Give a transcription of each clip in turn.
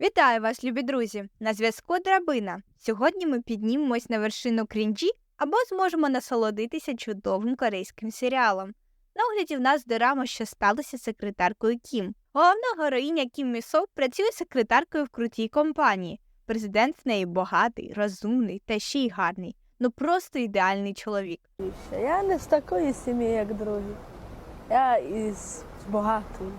Вітаю вас, любі друзі! На зв'язку Драбина. Сьогодні ми піднімемось на вершину крінжі або зможемо насолодитися чудовим корейським серіалом. На огляді в нас дорама, що сталося секретаркою Кім. Головна героїня Кім Місо працює секретаркою в крутій компанії. Президент в неї багатий, розумний та ще й гарний. Ну просто ідеальний чоловік. Я не з такої сім'ї, як другі. Я із багатої.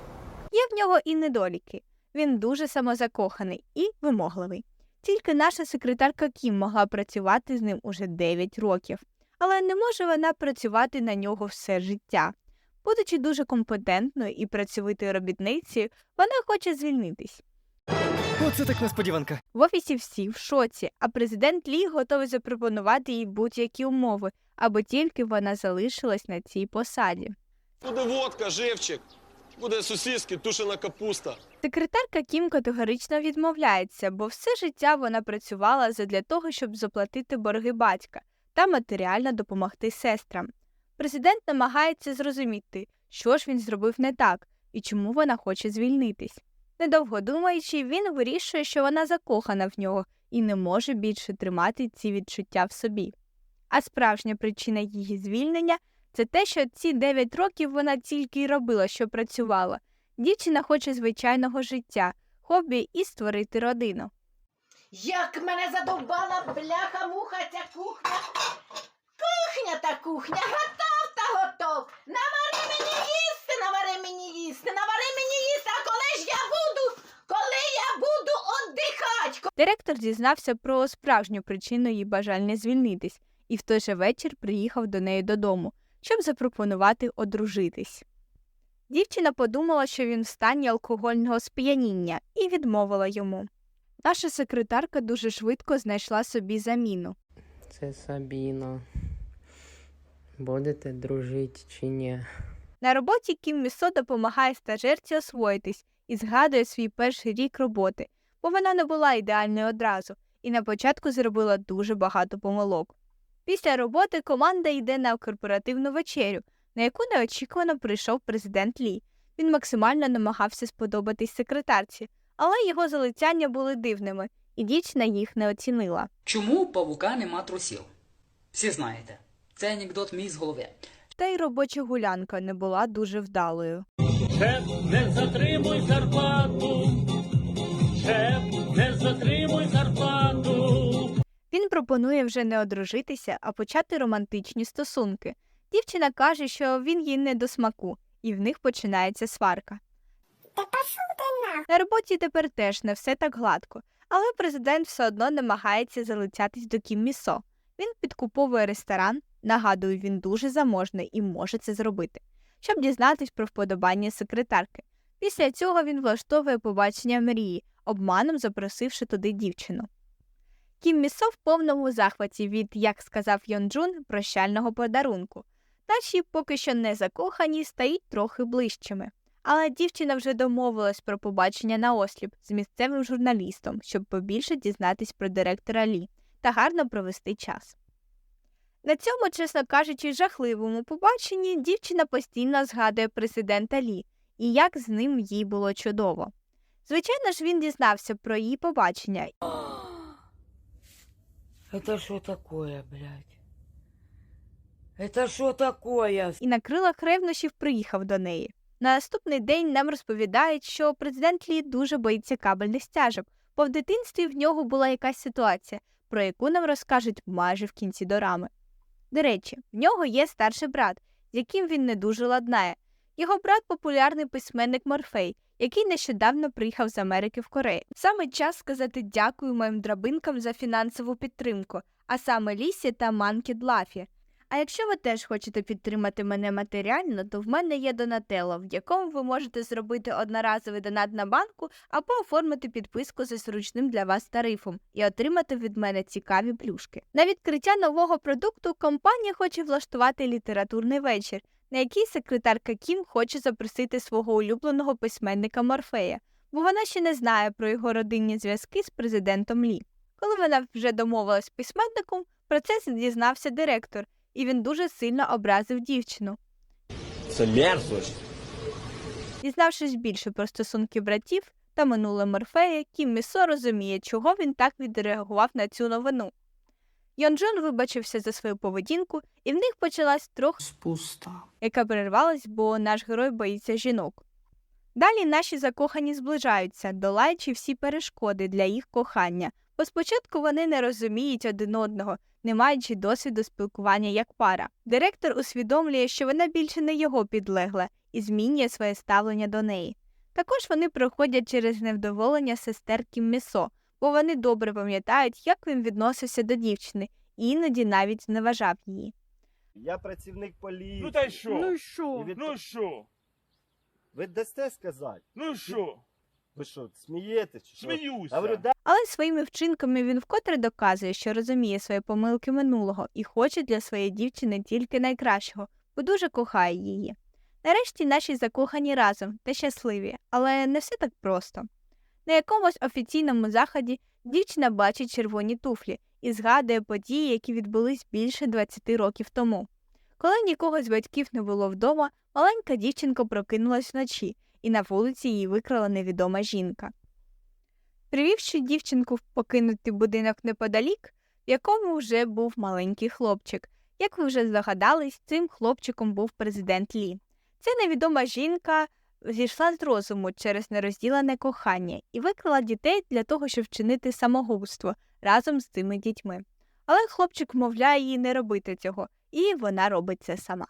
Є в нього і недоліки. Він дуже самозакоханий і вимогливий. Тільки наша секретарка Кім могла працювати з ним уже 9 років, але не може вона працювати на нього все життя. Будучи дуже компетентною і працьовитою робітницею, вона хоче звільнитись. Оце так несподіванка. В офісі всі в шоці, а президент Лі готовий запропонувати їй будь-які умови, аби тільки вона залишилась на цій посаді. Буде водка, живчик, буде сосиски, тушена капуста. Секретарка Кім категорично відмовляється, бо все життя вона працювала задля того, щоб заплатити борги батька та матеріально допомогти сестрам. Президент намагається зрозуміти, що ж він зробив не так і чому вона хоче звільнитись. Недовго думаючи, він вирішує, що вона закохана в нього і не може більше тримати ці відчуття в собі. А справжня причина її звільнення це те, що ці 9 років вона тільки й робила, що працювала. Дівчина хоче звичайного життя, хобі і створити родину. Як мене задовбала бляха-муха ця кухня. Кухня та кухня, готов та готов. Навари мені їсти, навари мені їсти, навари мені їсти, а коли ж я буду, коли я буду оддихать? Директор дізнався про справжню причину її бажання звільнитись і в той же вечір приїхав до неї додому, щоб запропонувати одружитись. Дівчина подумала, що він в стані алкогольного сп'яніння, і відмовила йому. Наша секретарка дуже швидко знайшла собі заміну. Це Сабіна. Будете дружити чи ні? На роботі Кім Місо допомагає стажерці освоїтись і згадує свій перший рік роботи, бо вона не була ідеальною одразу і на початку зробила дуже багато помилок. Після роботи команда йде на корпоративну вечерю, на яку неочікувано прийшов президент Лі. Він максимально намагався сподобатись секретарці, але його залицяння були дивними, і дівчина їх не оцінила. Чому у павука нема трусів? Всі знаєте. Це анекдот мій з голови. Та й робоча гулянка не була дуже вдалою. Шеф, не затримуй зарплату. Шеф, не затримуй зарплату. Він пропонує вже не одружитися, а почати романтичні стосунки. Дівчина каже, що він їй не до смаку, і в них починається сварка. На роботі тепер теж не все так гладко, але президент все одно намагається залицятись до Кім Місо. Він підкуповує ресторан, нагадую, він дуже заможний і може це зробити, щоб дізнатись про вподобання секретарки. Після цього він влаштовує побачення мрії, обманом запросивши туди дівчину. Кім Місо в повному захваті від, як сказав Йонджун, прощального подарунку. Наші поки що не закохані стають трохи ближчими. Але дівчина вже домовилась про побачення на осліп з місцевим журналістом, щоб побільше дізнатись про директора Лі та гарно провести час. На цьому, чесно кажучи, жахливому побаченні дівчина постійно згадує президента Лі і як з ним їй було чудово. Звичайно ж, він дізнався про її побачення Это что такое, блядь? Это что такое? і на крилах ревнощів приїхав до неї. На наступний день нам розповідають, що президент Лі дуже боїться кабельних стяжок, бо в дитинстві в нього була якась ситуація, про яку нам розкажуть майже в кінці дорами. До речі, в нього є старший брат, з яким він не дуже ладнає. Його брат популярний письменник Морфей, який нещодавно приїхав з Америки в Корею. Саме час сказати дякую моїм драбинкам за фінансову підтримку, а саме Лісі та Манкі Длафі. А якщо ви теж хочете підтримати мене матеріально, то в мене є Донателло, в якому ви можете зробити одноразовий донат на банку або оформити підписку за зручним для вас тарифом і отримати від мене цікаві плюшки. На відкриття нового продукту компанія хоче влаштувати літературний вечір, на який секретарка Кім хоче запросити свого улюбленого письменника Морфея, бо вона ще не знає про його родинні зв'язки з президентом Лі. Коли вона вже домовилась з письменником, про це дізнався директор і він дуже сильно образив дівчину. Це мерзость. Дізнавшись більше про стосунки братів, та минуле Морфея, Кім Місо розуміє, чого він так відреагував на цю новину. Йонджун вибачився за свою поведінку, і в них почалась трохи Спуста. яка перервалась, бо наш герой боїться жінок. Далі наші закохані зближаються, долаючи всі перешкоди для їх кохання, бо спочатку вони не розуміють один одного, не маючи досвіду спілкування як пара. Директор усвідомлює, що вона більше не його підлегла і змінює своє ставлення до неї. Також вони проходять через невдоволення сестер Кім Місо, бо вони добре пам'ятають, як він відносився до дівчини і іноді навіть зневажав її. Я працівник поліції. Ну та й що? І що? від- Ну що? Ви дасте сказати? Ну що? Ви що, смієтесь? чи що? Сміюся. Я говорю, да, Але своїми вчинками він вкотре доказує, що розуміє свої помилки минулого і хоче для своєї дівчини тільки найкращого, бо дуже кохає її. Нарешті наші закохані разом та щасливі, але не все так просто. На якомусь офіційному заході дівчина бачить червоні туфлі і згадує події, які відбулись більше 20 років тому. Коли нікого з батьків не було вдома, маленька дівчинка прокинулась вночі, і на вулиці її викрала невідома жінка. Привівши дівчинку в покинутий будинок неподалік, в якому вже був маленький хлопчик. Як ви вже здогадались, цим хлопчиком був президент Лі. Ця невідома жінка зійшла з розуму через нерозділене кохання і викрала дітей для того, щоб вчинити самогубство разом з цими дітьми. Але хлопчик вмовляє її не робити цього, і вона робить це сама.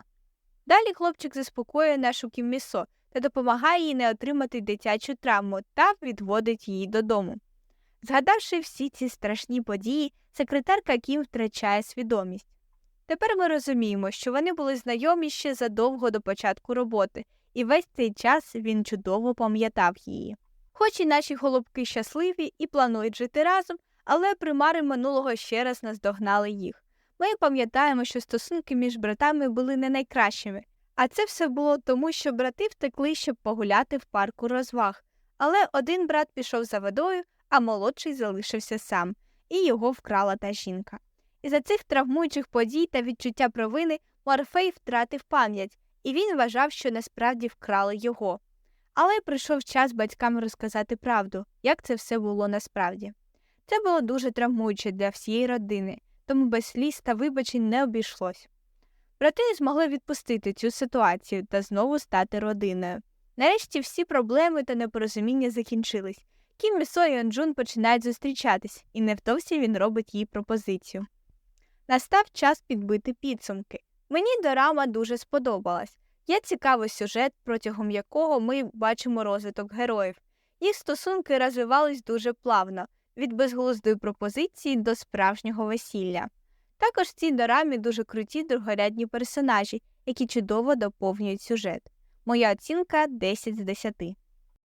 Далі хлопчик заспокоює нашу кіммісо та допомагає їй не отримати дитячу травму та відводить її додому. Згадавши всі ці страшні події, секретарка Кім втрачає свідомість. Тепер ми розуміємо, що вони були знайомі ще задовго до початку роботи, і весь цей час він чудово пам'ятав її. Хоч і наші голубки щасливі і планують жити разом, але примари минулого ще раз наздогнали їх. Ми пам'ятаємо, що стосунки між братами були не найкращими, а це все було тому, що брати втекли, щоб погуляти в парку розваг. Але один брат пішов за водою, а молодший залишився сам, і його вкрала та жінка. І за цих травмуючих подій та відчуття провини Морфей втратив пам'ять, і він вважав, що насправді вкрали його. Але прийшов час батькам розказати правду, як це все було насправді. Це було дуже травмуюче для всієї родини, тому без сліз та вибачень не обійшлось. Брати змогли відпустити цю ситуацію та знову стати родиною. Нарешті всі проблеми та непорозуміння закінчились. Кім Місо і Онджун починають зустрічатись, і невдовзі він робить їй пропозицію. Настав час підбити підсумки. Мені дорама дуже сподобалась. Є цікавий сюжет, протягом якого ми бачимо розвиток героїв. Їх стосунки розвивались дуже плавно, від безглуздої пропозиції до справжнього весілля. Також в цій дорамі дуже круті другорядні персонажі, які чудово доповнюють сюжет. Моя оцінка 10 з 10.